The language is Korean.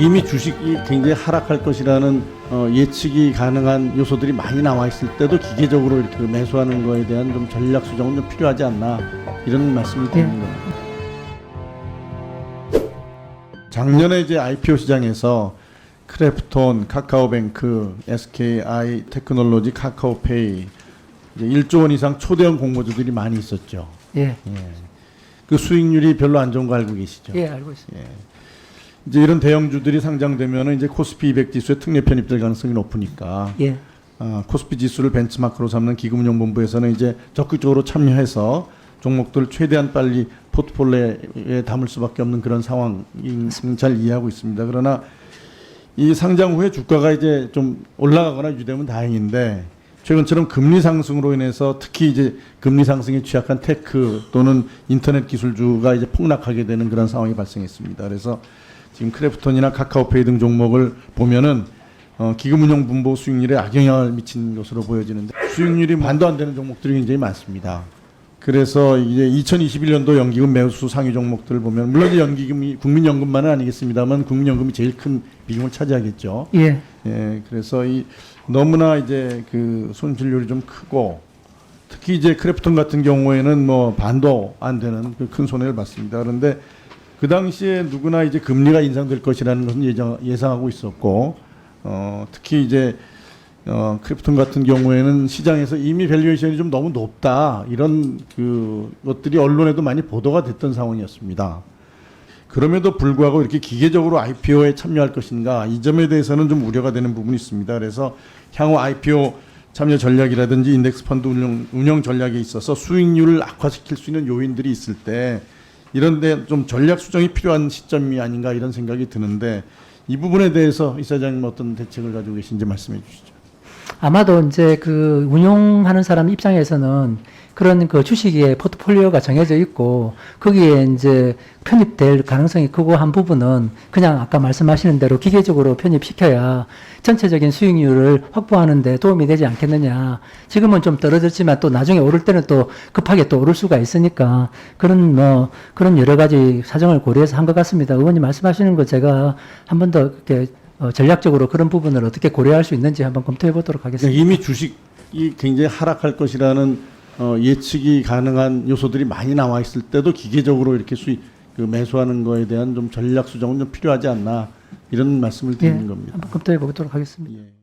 이미 주식이 굉장히 하락할 것이라는 어, 예측이 가능한 요소들이 많이 나와 있을 때도 기계적으로 이렇게 매수하는 거에 대한 좀 전략 수정은 좀 필요하지 않나 이런 말씀을 드리는 겁니다. 작년에 이제 IPO 시장에서 크래프톤, 카카오뱅크, SKI 테크놀로지, 카카오페이 이제 1조 원 이상 초대형 공모주들이 많이 있었죠. 예, 예. 그 수익률이 별로 안 좋은 거 알고 계시죠? 예, 알고 있습니다. 이제 이런 대형주들이 상장되면은 이제 코스피 200 지수에 특례 편입될 가능성이 높으니까 예, 아, 코스피 지수를 벤치마크로 삼는 기금운용본부에서는 이제 적극적으로 참여해서 종목들 최대한 빨리 포트폴리오에 담을 수밖에 없는 그런 상황 잘 이해하고 있습니다. 그러나 이 상장 후에 주가가 이제 좀 올라가거나 유지되면 다행인데 최근처럼 금리 상승으로 인해서 특히 이제 금리 상승에 취약한 테크 또는 인터넷 기술주가 이제 폭락하게 되는 그런 상황이 발생했습니다. 그래서 지금 크래프톤이나 카카오페이 등 종목을 보면은 어, 기금운용 분보 수익률에 악영향을 미친 것으로 보여지는데 수익률이 반도 안 되는 종목들이 굉장히 많습니다. 그래서 이제 2021년도 연기금 매수 상위 종목들을 보면 물론 연기금이 국민연금만은 아니겠습니다만 국민연금이 제일 큰 비중을 차지하겠죠. 예, 예, 그래서 이 너무나 이제 그 손실률이 좀 크고 특히 이제 크래프톤 같은 경우에는 뭐 반도 안 되는 그 큰 손해를 봤습니다. 그런데 그 당시에 누구나 이제 금리가 인상될 것이라는 것은 예상, 예상하고 있었고 어, 특히 이제 어, 크래프톤 같은 경우에는 시장에서 이미 밸류에이션이 좀 너무 높다 이런 그 것들이 언론에도 많이 보도가 됐던 상황이었습니다. 그럼에도 불구하고 이렇게 기계적으로 IPO에 참여할 것인가 이 점에 대해서는 좀 우려가 되는 부분이 있습니다. 그래서 향후 IPO 참여 전략이라든지 인덱스 펀드 운영, 운영 전략에 있어서 수익률을 악화시킬 수 있는 요인들이 있을 때 이런데 좀 전략 수정이 필요한 시점이 아닌가 이런 생각이 드는데 이 부분에 대해서 이 사장님 어떤 대책을 가지고 계신지 말씀해 주시죠. 아마도 이제 그 운용하는 사람 입장에서는 그런 그 주식의 포트폴리오가 정해져 있고 거기에 이제 편입될 가능성이 크고 한 부분은 그냥 아까 말씀하시는 대로 기계적으로 편입시켜야 전체적인 수익률을 확보하는데 도움이 되지 않겠느냐. 지금은 좀 떨어졌지만 또 나중에 오를 때는 또 급하게 또 오를 수가 있으니까 그런 뭐 그런 여러 가지 사정을 고려해서 한 것 같습니다. 의원님 말씀하시는 거 제가 한 번 더 이렇게 어, 전략적으로 그런 부분을 어떻게 고려할 수 있는지 한번 검토해 보도록 하겠습니다. 이미 주식이 굉장히 하락할 것이라는 어, 예측이 가능한 요소들이 많이 나와 있을 때도 기계적으로 이렇게 수익 그 매수하는 거에 대한 좀 전략 수정은 좀 필요하지 않나 이런 말씀을 예, 드리는 겁니다. 한번 검토해 보도록 하겠습니다. 예.